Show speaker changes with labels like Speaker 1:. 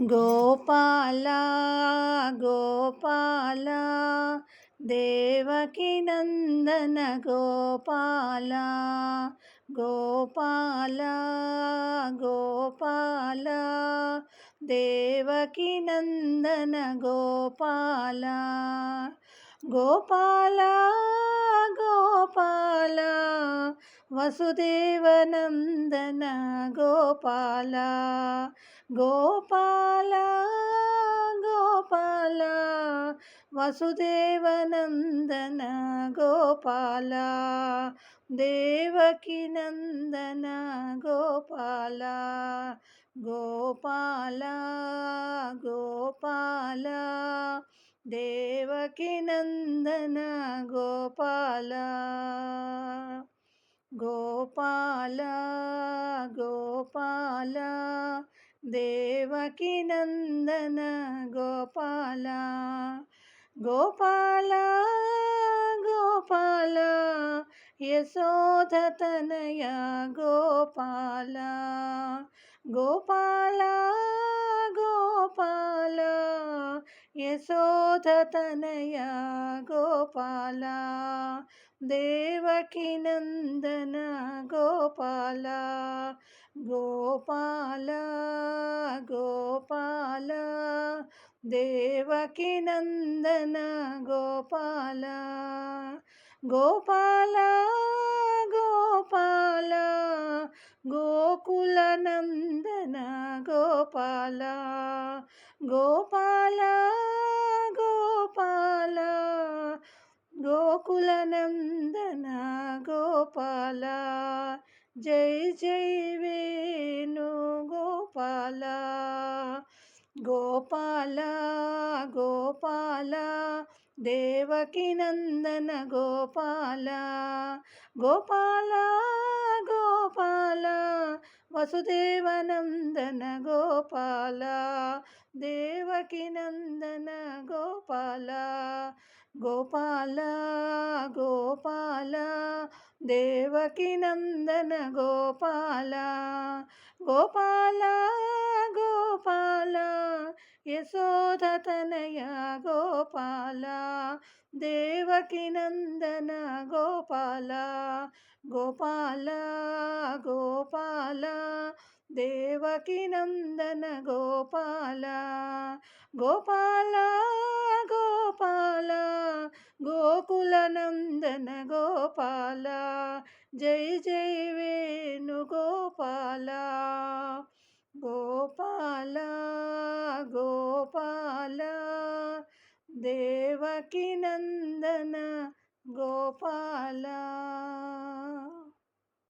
Speaker 1: Gopala Gopala Devaki Nandana Gopala Gopala Gopala Devaki Nandana Gopala Gopala Gopala. వసుదేవనందన Gopala Gopala Gopala వసుదేవనందన Gopala Devaki Nandana Gopala Gopala Gopala Devaki Nandana Gopala. Gopala Gopala Devaki Nandana Gopala Gopala Gopala యశోధతనయ Gopala Gopala Gopala యశోధతనయ Gopala Devaki Nandana Gopala Gopala Gopala Devaki Nandana Gopala Gopala Gopala Gokula Nandana Gopala Gopala Gopala Jai Jai Venu Gopala. Gopala Gopala Devaki Nandana Gopala. Gopala Gopala వసుదేవనందన Gopala. Devaki Nandana Gopala. Gopala Gopala Devaki Nandana Gopala Gopala Gopala యశోధతనయ Gopala Devaki Nandana Gopala Gopala Gopala Devaki Nandana Gopala Gopala గోకులనందన Gopala Jai Jai Venu Gopala. Gopala Gopala Devaki Nandana Gopala.